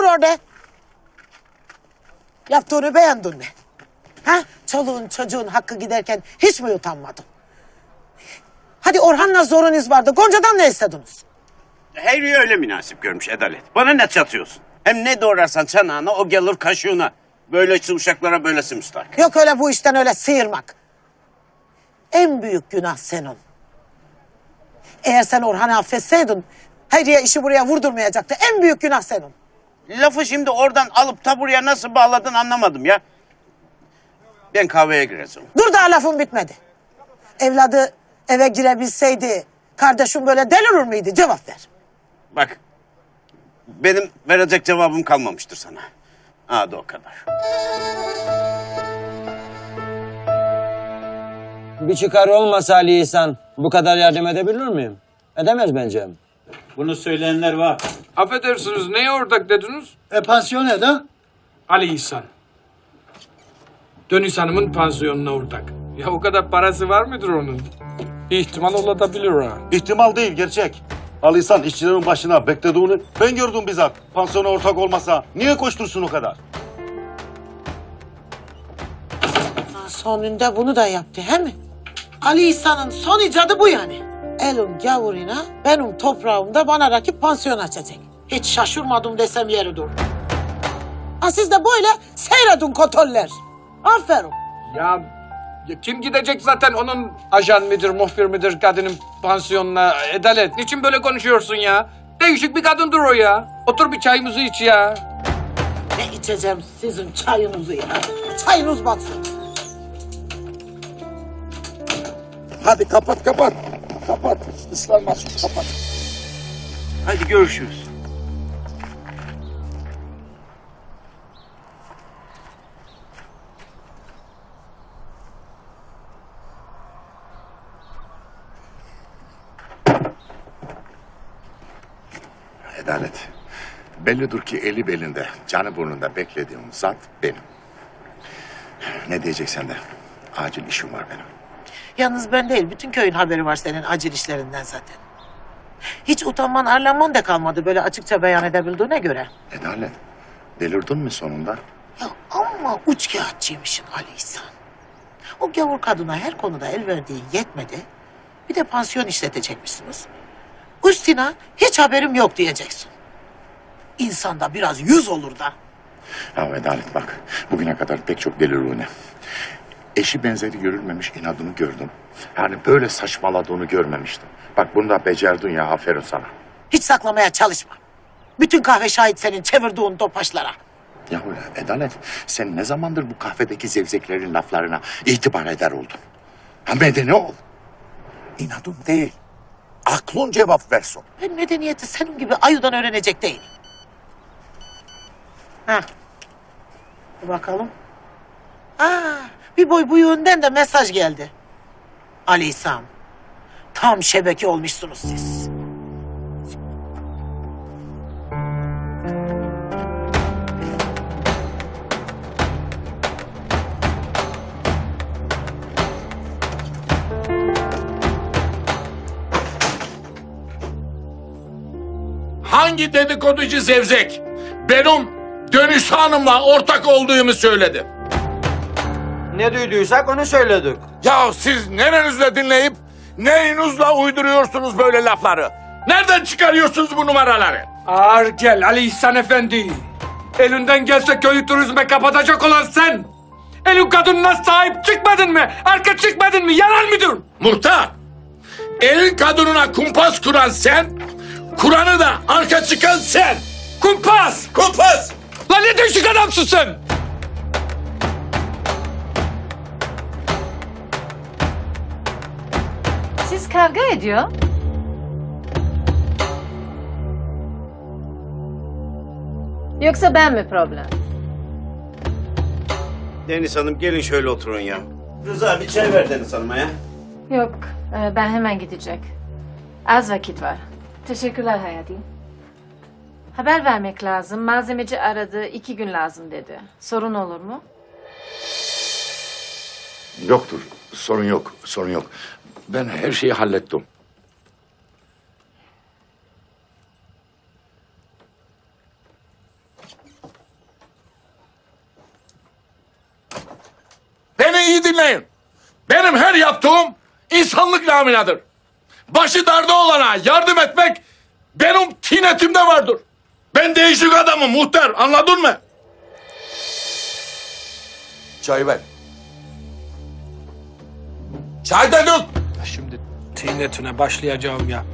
dur orada. Yaptığını beğendin mi? Ha? Çoluğun çocuğun hakkı giderken hiç mi utanmadın? Hadi Orhan'la zorunuz vardı. Gonca'dan ne istediniz? Hayriye öyle münasip görmüş Adalet. Bana ne çatıyorsun? Hem ne doğrarsan çanağına o gelir kaşığına. Böylesi uşaklara böylesi müstahak. Yok öyle bu işten öyle sıyırmak. En büyük günah senin. Eğer sen Orhan'ı affetseydin... Hayriye işi buraya vurdurmayacaktı. En büyük günah senin. Lafı şimdi oradan alıp ta buraya nasıl bağladın anlamadım ya. Ben kahveye gireceğim. Dur daha lafım bitmedi. Evladı eve girebilseydi... ...kardeşim böyle delirir miydi? Cevap ver. Bak benim verecek cevabım kalmamıştır sana. Hadi o kadar. Bir çıkar olmasa Ali İhsan bu kadar yardım edebilir miyim? Edemez bence. Bunu söyleyenler var. Affedersiniz neye ortak dediniz? E pansiyone da? Ali İhsan. Dönüş Hanım'ın pansiyonuna ortak. Ya o kadar parası var mıdır onun? İhtimal olabilir ha. İhtimal değil gerçek. Alisan işçilerin başına beklediğini ben gördüm bizzat. Pansiyona ortak olmasa niye koştursun o kadar? Sonunda bunu da yaptı he mi? Ali İhsan'ın son icadı bu yani. Elin gavuruna benim toprağımda bana rakip pansiyon açacak. Hiç şaşırmadım desem yeridir. Ha siz de böyle seyredin kotoller. Aferin. Ya, ya kim gidecek zaten onun ajan midir, muhbir midir kadının pansiyonuna? Edalet, niçin böyle konuşuyorsun ya? Değişik bir kadındır o ya. Otur bir çayımızı iç ya. Ne içeceğim sizin çayınızı ya. Çayınız batsın. Hadi kapat kapat. Kapat. Islanmaz kapat. Hadi görüşürüz. Adalet. Bellidir ki eli belinde, canı burnunda beklediğim zat benim. Ne diyeceksen de acil işim var benim. Yalnız ben değil, bütün köyün haberi var senin acil işlerinden zaten. Hiç utanman, arlanman da kalmadı böyle açıkça beyan edebildiğine göre. Adalet, delirdin mi sonunda? Ya ama uç kağıtçıymışsın Ali İhsan. O gavur kadına her konuda el verdiğin yetmedi. Bir de pansiyon işletecekmişsiniz. Üstüne hiç haberim yok diyeceksin. İnsanda biraz yüz olur da. Ya Adalet bak, bugüne kadar pek çok delirliğine. Eşi benzeri görülmemiş inadını gördüm. Yani böyle saçmaladığını görmemiştim. Bak bunu da becerdin ya, aferin sana. Hiç saklamaya çalışma. Bütün kahve şahit senin çevirdiğin topaşlara. Ya Adalet, sen ne zamandır bu kahvedeki zevzeklerin laflarına itibar eder oldun? Ha medeni ol. İnadın değil. Aklın cevap versin. Ben medeniyeti senin gibi ayıdan öğrenecek değil. Ha. Bakalım. Aa, bir boy bu yönden de mesaj geldi. Ali İhsan, tam şebeke olmuşsunuz siz. Hangi dedikoducu zevzek benim dönüş hanımla ortak olduğumu söyledi? Ne duyduysak onu söyledik. Ya siz nerenizle dinleyip neyinizle uyduruyorsunuz böyle lafları? Nereden çıkarıyorsunuz bu numaraları? Ağır gel Ali İhsan Efendi. Elinden gelse köyü turizme kapatacak olan sen. Elin kadınına sahip çıkmadın mı? Arka çıkmadın mı? Yalan mıdır? Muhtar, elin kadınına kumpas kuran sen, Kur'an'ı da arka çıkan sen. Kumpas! Kumpas! Lan ne düşük adamsın sen? Siz kavga ediyor. Yoksa ben mi problem? Deniz Hanım gelin şöyle oturun ya. Rıza bir çay ver Deniz Hanım'a ya. Yok, e, ben hemen gidecek. Az vakit var. Teşekkürler Hayati. Haber vermek lazım. Malzemeci aradı. iki gün lazım dedi. Sorun olur mu? Yoktur. Sorun yok. Sorun yok. Ben her şeyi hallettim. Beni iyi dinleyin. Benim her yaptığım insanlık laminadır. Başı darda olana yardım etmek benim tinetimde vardır. Ben değişik adamım muhtar anladın mı? Çay ver. Çay dedim. Şimdi tinetine başlayacağım ya.